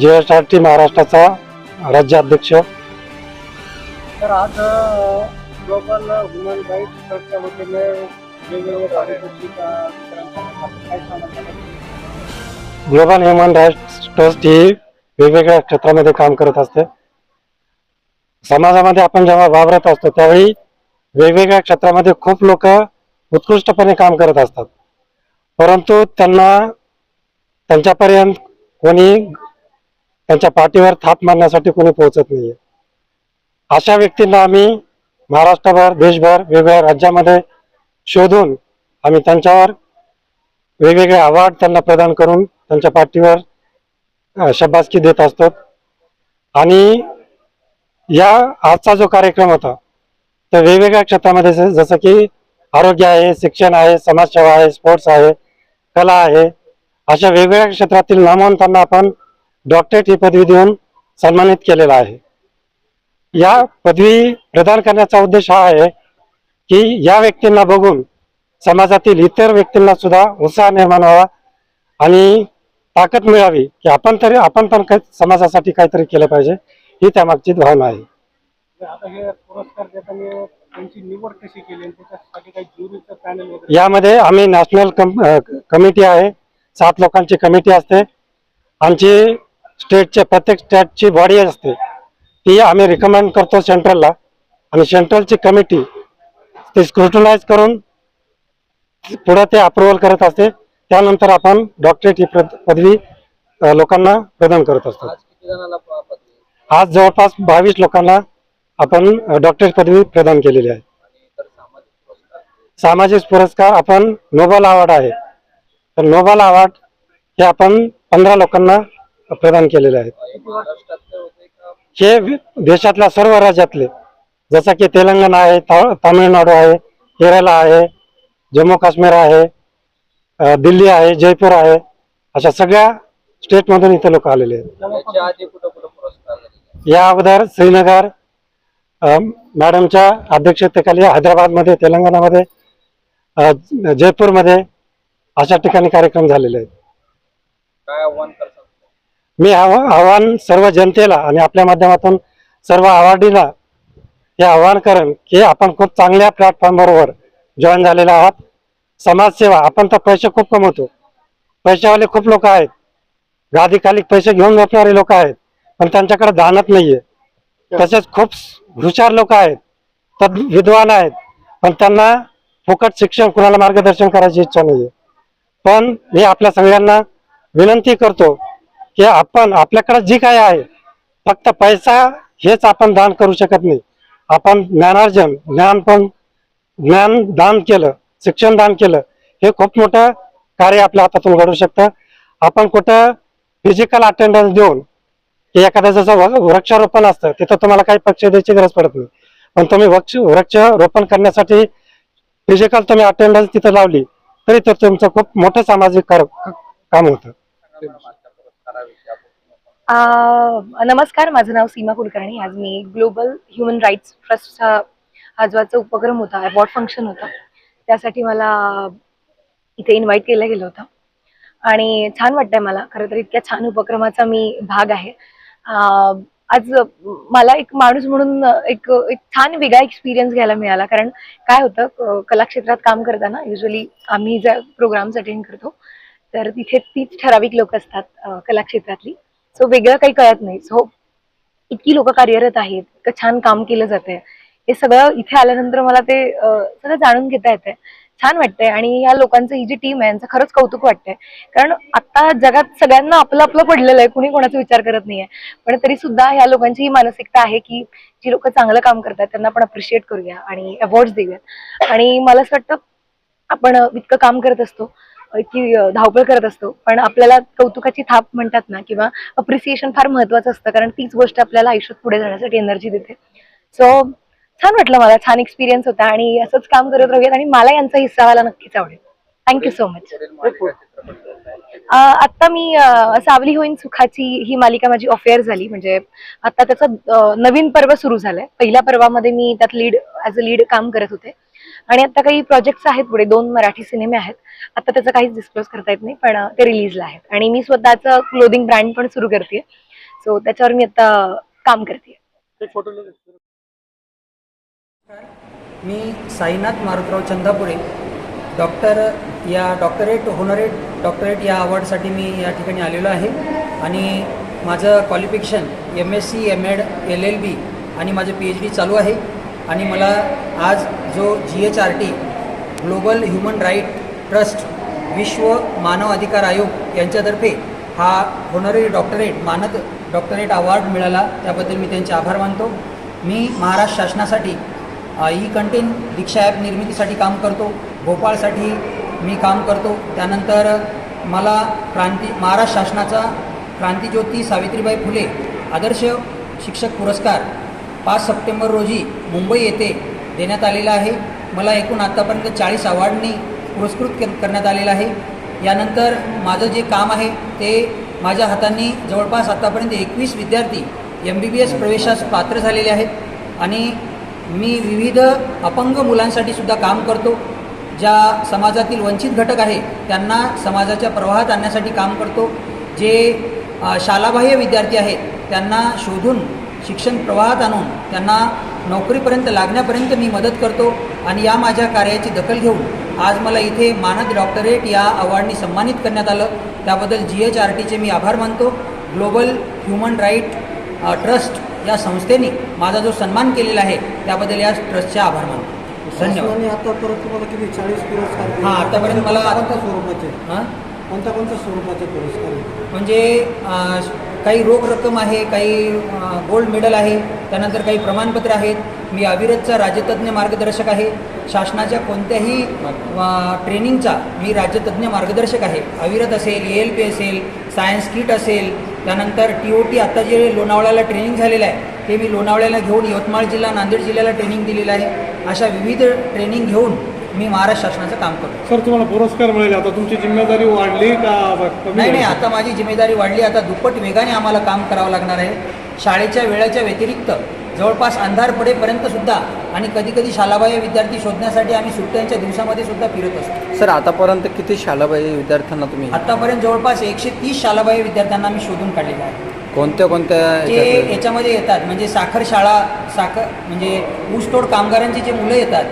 जे S R T महाराष्ट्राचा राज्याध्यक्ष. तर आज ग्लोबल ट्रस्टच्या वतीने ग्लोबल ह्युमन राईट्स ट्रस्ट ही वेगवेगळ्या क्षेत्रामध्ये काम करत असते. समाजामध्ये आपण जेव्हा वावरत असतो त्यावेळी वेगवेगळ्या क्षेत्रामध्ये खूप लोक उत्कृष्टपणे काम करत असतात. परंतु त्यांना त्यांच्यापर्यंत कोणी त्यांच्या पाठीवर थाप मारण्यासाठी कोणी पोहोचत नाहीये. अशा व्यक्तींना आम्ही महाराष्ट्रभर देशभर वेगवेगळ्या राज्यामध्ये शोधून आम्ही त्यांच्यावर वेगवेगळे अवॉर्ड त्यांना प्रदान करून त्यांच्या पाठीवर शब्बासकी देत असतो. आणि या आजचा जो कार्यक्रम होता तर वेगवेगळ्या क्षेत्रामध्ये जसं की आरोग्य आहे शिक्षण आहे समाजसेवा आहे स्पोर्ट्स आहे कला आहे अशा वेगवेगळ्या क्षेत्रातील नामवंतांना आपण डॉक्टरेट ही पदवी देऊन सन्मानित केलेला आहे. या पदवी प्रदान करण्याचा उद्देश हा आहे की या व्यक्तींना बघून समाजातील इतर व्यक्तींना सुद्धा उत्साह निर्माण व्हावा आणि ताकद मिळावी की आपण तरी आपण पण काही समाजासाठी काहीतरी केलं पाहिजे ही त्यामागची भावना आहे. वगैरे? यामध्ये आम्ही नॅशनल कम कमिटी आहे. सात लोकांची कमिटी असते. आमची स्टेटचे प्रत्येक स्टेटची बॉडी असते. ती आम्ही रिकमेंड करतो सेंट्रलला आणि सेंट्रलची कमिटी ती स्क्रुटनाइज करून पुढे ते अप्रुव्हल करत असते. त्यानंतर आपण डॉक्टरेट ही पदवी लोकांना प्रदान करत असतो. आज जवळपास बावीस लोकांना आपण डॉक्टरेट पदवी प्रदान केलेली आहे. सामाजिक पुरस्कार? आपण नोबल अवॉर्ड आहे. तर नोबल अवॉर्ड हे आपण पंधरा लोकांना प्रदान केलेले आहेत. हे देशातल्या सर्व राज्यातले जसं की तेलंगणा आहे ता- तामिळनाडू आहे केरळ आहे जम्मू काश्मीर आहे दिल्ली आहे जयपूर आहे अशा सगळ्या स्टेटमधून इथे लोक आलेले आहेत. या अगोदर श्रीनगर मॅडमच्या अध्यक्षतेखाली हैदराबादमध्ये तेलंगणामध्ये जयपूरमध्ये अशा ठिकाणी कार्यक्रम झालेले आहेत. काय आव्हान करतात मी आव- आव्हान सर्व जनतेला आणि आपल्या माध्यमातून सर्व आवाडीला हे आव्हान करेन की आपण खूप चांगल्या प्लॅटफॉर्मबरोबर जॉईन झालेला आहात. समाजसेवा आपण तर पैसे खूप कमवतो. पैशावाले खूप लोक आहेत. गादीखाली पैसे घेऊन झोपणारे लोक आहेत. पण त्यांच्याकडे दानत नाहीये. तसेच खूप हुशार लोक आहेत. तर विद्वान आहेत. पण त्यांना फुकट शिक्षण कुणाला मार्गदर्शन करायची इच्छा नाहीये. पण मी आपल्या सगळ्यांना विनंती करतो की आपण आपल्याकडे जी काय आहे फक्त पैसा हेच आपण दान करू शकत नाही. आपण ज्ञानार्जन ज्ञान पण ज्ञान दान केलं शिक्षण दान केलं हे खूप मोठं कार्य आपल्या हातातून घडू शकतं. आपण कुठं फिजिकल अटेंडन्स देऊन की एखाद्या जसं व- वृक्षारोपण असतं तिथं तुम्हाला काही पक्ष द्यायची गरज पडत नाही. पण तुम्ही वृक्ष वृक्षारोपण करण्यासाठी फिजिकल तुम्ही अटेंडन्स तिथं लावली तरी तर तुमचं खूप मोठं सामाजिक काम होतं. नमस्कार माझं नाव सीमा कुलकर्णी. आज मी ग्लोबल ह्युमन राईट्स ट्रस्टचा हा जो उपक्रम होता अवॉर्ड फंक्शन होता त्यासाठी मला इथे इन्व्हाइट केलं गेलं होतं. आणि छान वाटतंय मला खरं तर इतक्या छान उपक्रमाचा मी भाग आहे. आज मला एक माणूस म्हणून एक एक छान वेगळा एक्सपिरियन्स घ्यायला मिळाला. कारण काय होतं कलाक्षेत्रात काम करताना युजली आम्ही ज्या प्रोग्राम्स अटेंड करतो तर तिथे तीच ठराविक लोक असतात कलाक्षेत्रातली. सो वेगळं काही कळत नाही. सो इतकी लोक कार्यरत आहेत इतकं छान काम केलं जातंय. हे सगळं इथे आल्यानंतर मला ते सगळं जाणून घेता येतंय. छान वाटतंय. आणि या लोकांचं ही जी टीम आहे यांचं खरंच कौतुक वाटतंय. कारण आता जगात सगळ्यांना आपलं आपलं पडलेलं आहे. कुणी कोणाचा विचार करत नाहीये. पण तरी सुद्धा ह्या लोकांची ही मानसिकता आहे की जी लोक चांगलं काम करतात त्यांना आपण अप्रिशिएट करूया आणि अवॉर्ड देऊयात. आणि मला असं वाटतं आपण इतकं काम करत असतो. इतकी धावपळ करत असतो. पण आपल्याला कौतुकाची थाप म्हणतात ना किंवा अप्रिसिएशन फार महत्वाचं असतं कारण तीच गोष्ट आपल्याला आयुष्यात पुढे जाण्यासाठी एनर्जी देते. सो छान वाटलं मला छान एक्सपिरियन्स होता आणि असंच काम करत राहूयात आणि मला यांचा हिस्सा व्हायला नक्कीच आवडेल. थँक्यू सो मच पुढील आता मी सावली होईन सुखाची ही मालिका माझी अफेअर झाली. म्हणजे आता त्याचा नवीन पर्व सुरू झालाय. पहिल्या पर्वामध्ये मी त्यात लीड ऍज अ लीड काम करत होते. आणि आता काही प्रोजेक्ट्स आहेत पुढे दोन मराठी सिनेमे आहेत. आता त्याचं काहीच डिस्क्लोज करता येत नाही पण ते रिलीजला आहेत. आणि मी स्वतःचं क्लोदिंग ब्रँड पण सुरू करते सो त्याच्यावर मी आता काम करते. मी साईनाथ मारुतराव चंदापुरे. डॉक्टर या डॉक्टरेट होनरेट डॉक्टरेट या अवॉर्डसाठी मी या ठिकाणी आलेलो आहे. आणि माझं qualification M S C M Ed L L B आणि माझं पी एच डी चालू आहे. आणि मला आज जो G H R T global human right trust विश्व मानव अधिकार आयोग यांच्यातर्फे हा होनररी डॉक्टरेट मानद डॉक्टरेट अवॉर्ड मिळाला. त्याबद्दल मी त्यांचे आभार मानतो. मी महाराष्ट्र शासनासाठी ई कंटेन दीक्षा ॲप निर्मितीसाठी काम करतो. भोपाळसाठी मी काम करतो. त्यानंतर मला क्रांती महाराष्ट्र शासनाचा क्रांतीज्योती सावित्रीबाई फुले आदर्श शिक्षक पुरस्कार पाच सप्टेंबर रोजी मुंबई येथे देण्यात आलेला आहे. मला एकूण आत्तापर्यंत चाळीस अवॉर्डनी पुरस्कृत करण्यात आलेलं आहे. यानंतर माझं जे काम आहे ते माझ्या हातांनी जवळपास आत्तापर्यंत एकवीस विद्यार्थी एम बी बी एस प्रवेशास पात्र झालेले आहेत आणि मी विविध अपंग मुलांसाठी सुद्धा काम करतो. ज्या समाजातील वंचित घटक आहे त्यांना समाजाच्या प्रवाहात आणण्यासाठी काम करतो. जे शालाबाह्य विद्यार्थी आहेत त्यांना शोधून शिक्षण प्रवाहात आणून त्यांना नोकरीपर्यंत लागण्यापर्यंत मी मदत करतो आणि या माझ्या कार्याची दखल घेऊन आज मला इथे मानद डॉक्टरेट या अवॉर्डनी सन्मानित करण्यात आलं. त्याबद्दल जी एच आर टीचे मी आभार मानतो. ग्लोबल ह्युमन राईट ट्रस्ट या संस्थेने माझा जो सन्मान केलेला आहे त्याबद्दल या ट्रस्टचे आभार मानतो. धन्यवाद. शासनाने आतापर्यंत तुम्हाला किती चाळीस पुरस्कार. हां, आतापर्यंत मला- कोणत्या स्वरूपाचे? हां? कोणत्या कोणत्या स्वरूपाचे पुरस्कार? म्हणजे काही रोख रक्कम आहे काही गोल्ड मेडल आहे त्यानंतर काही प्रमाणपत्र आहेत. मी अविरतचा राज्यतज्ञ मार्गदर्शक आहे. शासनाच्या कोणत्याही ट्रेनिंगचा मी राज्यतज्ञ मार्गदर्शक आहे. अविरत असेल ए एल पी असेल सायन्स किट असेल त्यानंतर टी ओ टी आत्ता जे लोणावळ्याला ट्रेनिंग झालेलं आहे ते मी लोणावळ्याला घेऊन यवतमाळ जिल्हा नांदेड जिल्ह्याला ट्रेनिंग दिलेलं आहे. अशा विविध ट्रेनिंग घेऊन मी महाराष्ट्र शासनाचं काम करतो. सर तुम्हाला पुरस्कार मिळाले. आता तुमची जिम्मेदारी वाढली का कमी नाही नाही झाली? आता माझी जिम्मेदारी वाढली. आता दुप्पट वेगाने आम्हाला काम करावं लागणार आहे. शाळेच्या वेळेच्या व्यतिरिक्त जवळपास अंधार पडेपर्यंत सुद्धा आणि कधी कधी शालाबाह्य विद्यार्थी शोधण्यासाठी आम्ही सुट्ट्यांच्या दिवसामध्ये सुद्धा फिरत असतो. सर आतापर्यंत किती शालाबाई विद्यार्थ्यांना तुम्ही आतापर्यंत जवळपास एकशे तीस शालाबाह्य विद्यार्थ्यांना मी शोधून काढलेले आहे कोणत्या कोणत्या जे याच्यामध्ये येतात म्हणजे साखर शाळा साखर म्हणजे ऊसतोड कामगारांची जे मुलं येतात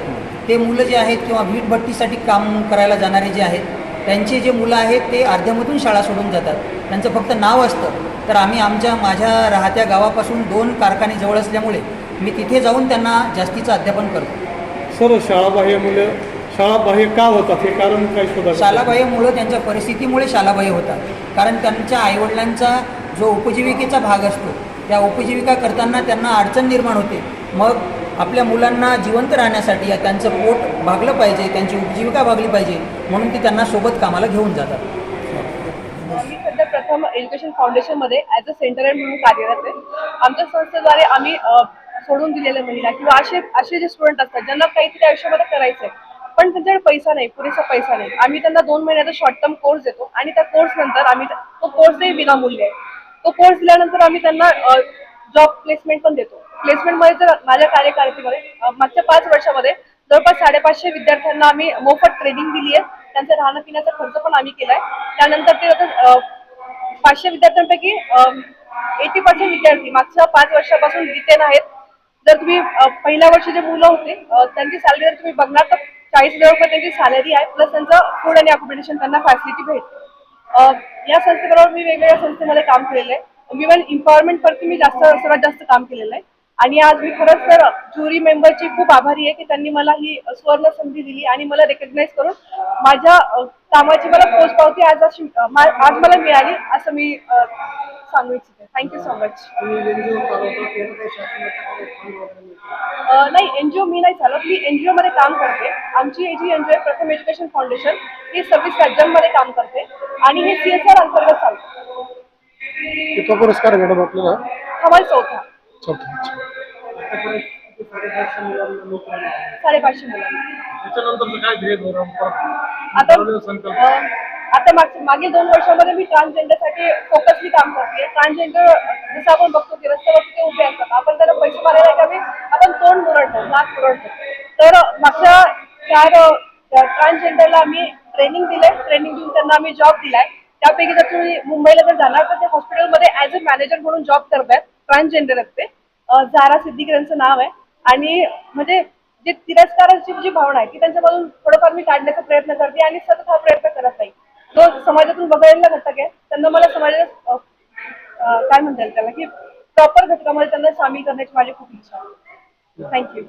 ते मुलं जे आहेत किंवा वीट भट्टीसाठी काम करायला जाणारे जे आहेत त्यांचे जे मुलं आहेत ते अर्ध्यामधून शाळा सोडून जातात. त्यांचं फक्त नाव असतं. तर आम्ही आमच्या माझ्या राहत्या गावापासून दोन कारखाने जवळ असल्यामुळे मी तिथे जाऊन त्यांना जास्तीचं अध्यापन करतो. सर शाळाबाह्य मुलं शाळाबाह्य का होतात? हे कारण काय शोधा शालाबाह्य मुलं त्यांच्या परिस्थितीमुळे शालाबाह्य होतात. कारण त्यांच्या आईवडिलांचा जो उपजीविकेचा भाग असतो त्या उपजीविका करताना त्यांना अडचण निर्माण होते. मग आपल्या मुलांना जिवंत राहण्यासाठी त्यांचं पोट भागलं पाहिजे त्यांची उपजीविका भागली पाहिजे म्हणून ती त्यांना सोबत कामाला घेऊन जातात. मी सध्या प्रथम एज्युकेशन फाउंडेशनमध्ये ॲज अ सेंटर म्हणून कार्यरत आहे. आमच्या संस्थेद्वारे आम्ही सोडून दिलेल्या महिला किंवा असे असे जे स्टुडंट असतात ज्यांना काहीतरी आयुष्यामध्ये करायचं आहे पण त्यांच्याकडे पैसा नाही पुरेसा पैसा नाही. आम्ही त्यांना दोन महिन्याचा शॉर्ट टर्म कोर्स देतो आणि त्या कोर्स नंतर आम्ही तो कोर्सही विनामूल्य आहे. तो कोर्स दिल्यानंतर आम्ही त्यांना जॉब प्लेसमेंट पण देतो. प्लेसमेंटमध्ये जर माझ्या कार्यकारिणीमध्ये मागच्या पाच वर्षामध्ये जवळपास साडेपाचशे विद्यार्थ्यांना आम्ही मोफत ट्रेनिंग दिली आहे. त्यांचा राहणं पिण्याचा खर्च पण आम्ही केलाय. त्यानंतर ते आता पाचशे विद्यार्थ्यांपैकी एटी पर्सेंट विद्यार्थी मागच्या पाच वर्षापासून रिटेन आहेत. जर तुम्ही पहिल्या वर्षी जे मुलं होते त्यांची सॅलरी जर तुम्ही बघणार तर चाळीस हजार रुपये त्यांची सॅलरी आहे प्लस त्यांचं फूड आणि अकोमोडेशन त्यांना फॅसिलिटी भेटते अ, या संस्थेबरोबर मी वेगवेगळ्या संस्थेमध्ये काम केलेलं आहे. विमेन एम्पॉवरमेंटवरती मी जास्त सर्वात जास्त काम केलेलं आहे. आणि आज मी खरंच तर ज्युरी मेंबरची खूप आभारी आहे की त्यांनी मला ही सुवर्ण संधी दिली आणि मला रेकग्नाईज करून माझ्या कामाची मला पोचपावती आज आज मला मिळाली असं मी सांगू इच्छिते. थँक्यू सो मच नाही एनजीओ मी नाही चालत मी एनजीओ मध्ये काम करते. आमची जी एनजीओ आहे प्रथम एज्युकेशन फाउंडेशन ही सव्वीस राज्यांमध्ये काम करते आणि हे सी एस आर अंतर्गत चालतं. पुरस्कार मॅडम आपल्याला? हा चौथा. साडेपाचशे मुलांना त्याच्यानंतर काय ध्येय धोरण आता अ, आता माग मागील दोन वर्षामध्ये मी ट्रान्सजेंडरसाठी फोकसली काम करते. ट्रान्सजेंडर जसं आपण बघतो की रस्त्यावरती ते उभे असतात. आपण त्यांना पैसे मारायला कमी आपण तोंड मुरडतो नाक मुरडतो. तर मागच्या चार ट्रान्सजेंडरला आम्ही ट्रेनिंग दिलंय. ट्रेनिंग देऊन त्यांना आम्ही जॉब दिलाय. त्यापैकी जर तुम्ही मुंबईला जर जाणार तर ते हॉस्पिटलमध्ये ऍज अ मॅनेजर म्हणून जॉब करतायत. ट्रान्सजेंडर आहेत ते झारा सिद्दीक यांचं नाव आहे. आणि म्हणजे जे तिरस्काराची जी भावना आहे ती त्यांच्यामधून थोडंफार मी काढण्याचा प्रयत्न करते आणि सतत हा प्रयत्न करत नाही. जो समाजातून बघायला घटक आहे. त्यांना मला समाजात काय म्हणता येईल त्याला की प्रॉपर घटकामध्ये त्यांना सामील करण्याची माझी खूप इच्छा आहे. थँक्यू